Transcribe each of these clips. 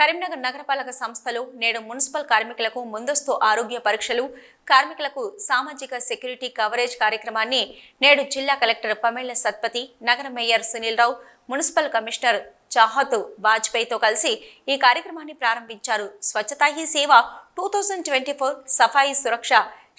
కరీంనగర్ నగరపాలక సంస్థలు నేడు మున్సిపల్ కార్మికులకు ముందస్తు ఆరోగ్య పరీక్షలు కార్మికులకు సామాజిక సెక్యూరిటీ కవరేజ్ కార్యక్రమాన్ని నేడు జిల్లా కలెక్టర్ పమేళ్ళ సత్పతి నగర mayor Sunil Rao municipal commissioner Chahat వాజ్పేయితో కలిసి ఈ కార్యక్రమాన్ని ప్రారంభించారు. Swachhata hi seva two thousand twenty four Safai Suraksha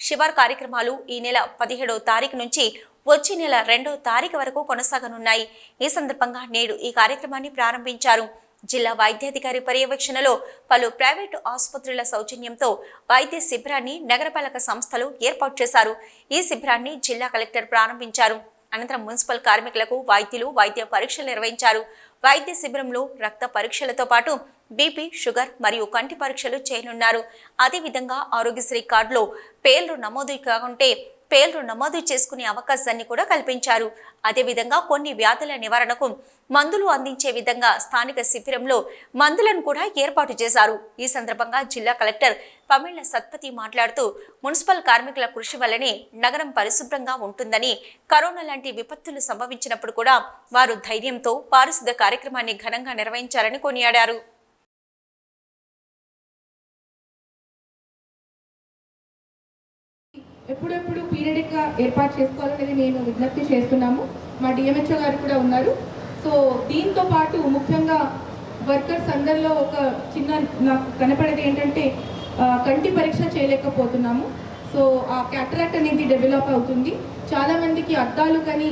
Shivir కార్యక్రమాలు ఈ నెల పదిహేడవ తారీఖు నుంచి వచ్చే నెల రెండవ తారీఖు వరకు కొనసాగనున్నాయి. ఈ సందర్భంగా నేడు ఈ కార్యక్రమాన్ని ప్రారంభించారు. జిల్లా వైద్యాధికారి పర్యవేక్షణలో పలు ప్రైవేటు ఆసుపత్రుల సౌజన్యంతో వైద్య శిబిరాన్ని నగరపాలక సంస్థలు ఏర్పాటు చేశారు. ఈ శిబిరాన్ని జిల్లా కలెక్టర్ ప్రారంభించారు. అనంతరం మున్సిపల్ కార్మికులకు వైద్యులు వైద్య పరీక్షలు నిర్వహించారు. వైద్య శిబిరంలో రక్త పరీక్షలతో పాటు బీపీ షుగర్ మరియు కంటి పరీక్షలు చేయనున్నారు. అదేవిధంగా ఆరోగ్యశ్రీ కార్డులో పేర్లు నమోదు కాకుంటే పేర్లు నమోదు చేసుకునే అవకాశాన్ని కూడా కల్పించారు. అదేవిధంగా కొన్ని వ్యాధుల నివారణకు మందులు అందించే విధంగా స్థానిక శిబిరంలో మందులను కూడా ఏర్పాటు చేశారు. ఈ సందర్భంగా జిల్లా కలెక్టర్ పమిళ్ళ సత్పతి మాట్లాడుతూ మున్సిపల్ కార్మికుల కృషి వల్లనే నగరం పరిశుభ్రంగా ఉంటుందని కరోనా లాంటి విపత్తులు సంభవించినప్పుడు కూడా వారు ధైర్యంతో పారిశుద్ధ కార్యక్రమాన్ని ఘనంగా నిర్వహించారని కొనియాడారు. ఎప్పుడెప్పుడు పీరియడిక్గా ఏర్పాటు చేసుకోవాలనేది మేము విజ్ఞప్తి చేస్తున్నాము. మా డిఎంహెచ్ఓ గారు కూడా ఉన్నారు. సో దీంతో పాటు ముఖ్యంగా వర్కర్స్ అందరిలో ఒక చిన్న నాకు కనపడేది ఏంటంటే కంటి పరీక్ష చేయలేకపోతున్నాము. సో ఆ క్యాటరాక్ట్ అనేది డెవలప్ అవుతుంది. చాలామందికి అద్దాలు కానీ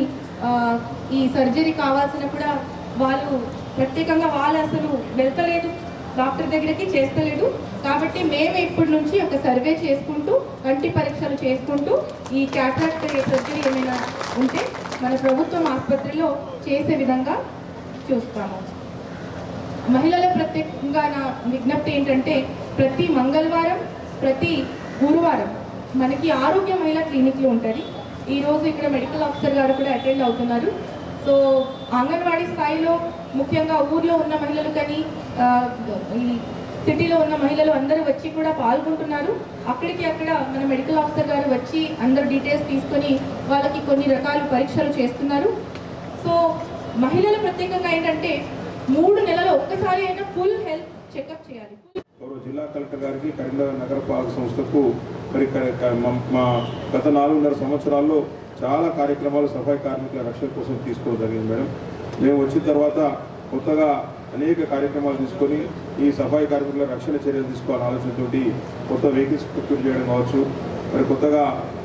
ఈ సర్జరీ కావాల్సిన కూడా వాళ్ళు ప్రత్యేకంగా వాళ్ళు అసలు వెళ్తలేదు. డాక్టర్ దగ్గరికి చేస్తలేడు. కాబట్టి మేము ఇప్పటి నుంచి ఒక సర్వే చేసుకుంటూ కంటి పరీక్షలు చేసుకుంటూ ఈ క్యాటరాక్ట్ సర్జరీ ఏమైనా ఉంటే మన ప్రభుత్వం ఆసుపత్రిలో చేసే విధంగా చూస్తాము. మహిళల ప్రత్యేకంగా నా విజ్ఞప్తి ఏంటంటే ప్రతి మంగళవారం ప్రతి గురువారం మనకి ఆరోగ్య మహిళా క్లినిక్లు ఉంటుంది ఈరోజు ఇక్కడ మెడికల్ ఆఫీసర్ గారు కూడా అటెండ్ అవుతున్నారు. సో అంగన్వాడీ స్థాయిలో ముఖ్యంగా ఊర్లో ఉన్న మహిళలు కానీ ఈ సిటీలో ఉన్న మహిళలు అందరూ వచ్చి కూడా పాల్గొంటున్నారు. అక్కడికి అక్కడ మన మెడికల్ ఆఫీసర్ గారు వచ్చి అందరు డీటెయిల్స్ తీసుకొని వాళ్ళకి కొన్ని రకాల పరీక్షలు చేస్తున్నారు. సో మహిళల ప్రత్యేకంగా ఏంటంటే మూడు నెలలు ఒక్కసారి అయినా ఫుల్ హెల్త్ చెకప్ చేయాలి. జిల్లా కలెక్టర్ గారికి కరీంనగర్ నగరపాలక సంస్థకు మరి మా గత నాలుగున్నర సంవత్సరాల్లో చాలా కార్యక్రమాలు సఫాయి కార్మికుల రక్షణ కోసం తీసుకోవడం జరిగింది మేడం. మేము వచ్చిన తర్వాత కొత్తగా అనేక కార్యక్రమాలు తీసుకొని ఈ సఫాయి కార్మికుల రక్షణ చర్యలు తీసుకోవాలని ఆలోచనతోటి కొత్త వెహికల్స్ ప్రొక్యూర్ చేయడం కావచ్చు మరి కొత్తగా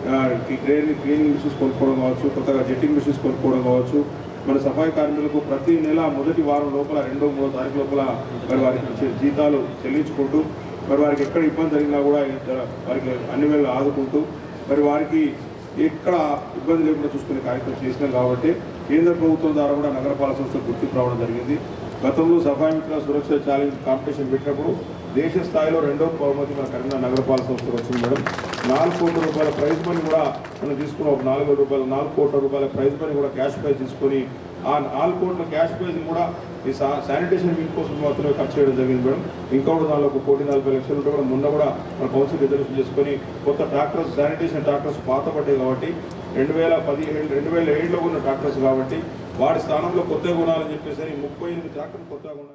ఆ, ఈ క్లీనింగ్ మిషన్స్ కొనుక్కోవడం కావచ్చు కొత్తగా జెట్టింగ్ మిషన్స్ కొనుక్కోవడం కావచ్చు. మన సఫాయి కార్మికులకు ప్రతి నెల మొదటి వారం లోపల రెండో మూడో తారీఖు లోపల మరి వారికి జీతాలు చెల్లించుకుంటూ మరి వారికి ఎక్కడ ఇబ్బంది జరిగినా కూడా వారికి అన్ని వేళ ఆదుకుంటూ మరి వారికి ఎక్కడ ఇబ్బంది లేకుండా చూసుకునే కార్యక్రమం చేసినాం కాబట్టి కేంద్ర ప్రభుత్వం ద్వారా కూడా నగరపాలక సంస్థ గుర్తింపు రావడం జరిగింది. గతంలో సఫాయి మిత్ర సురక్ష ఛాలెంజ్ కాంపిటీషన్ పెట్టినప్పుడు దేశ స్థాయిలో రెండో బహుమతి మన కరీంనగర్ నగరపాలక సంస్థకు వచ్చింది మేడం. నాలుగు కోట్ల రూపాయల ప్రైజ్ మనీ కూడా మనం తీసుకున్న. ఒక నాలుగు రూపాయలు నాలుగు కోట్ల రూపాయల ప్రైజ్ మనీ కూడా క్యాష్ ప్రైజ్ తీసుకొని ఆ నాలుగు కోట్ల క్యాష్ ప్రైజ్ కూడా ఈ శానిటేషన్ వీక్ కోసం మాత్రమే ఖర్చు చేయడం జరిగింది మేడం. ఇంకా కూడా దానిలో ఒక కోటి నలభై లక్షలు ఉంటే కూడా మొన్న కూడా మన కౌన్సిల్ రిజర్వేషన్ చేసుకొని కొత్త ట్రాక్టర్స్ శానిటేషన్ ట్రాక్టర్స్ పాత పడ్డాయి కాబట్టి రెండు వేల పదిహేడు రెండు వేల ఏడులో ఉన్న ట్రాక్టర్స్ కాబట్టి వాడి స్థానంలో కొత్త కొనాలని చెప్పేసి ముప్పై ఎనిమిది ట్రాక్టర్లు కొత్తగా కొనాలి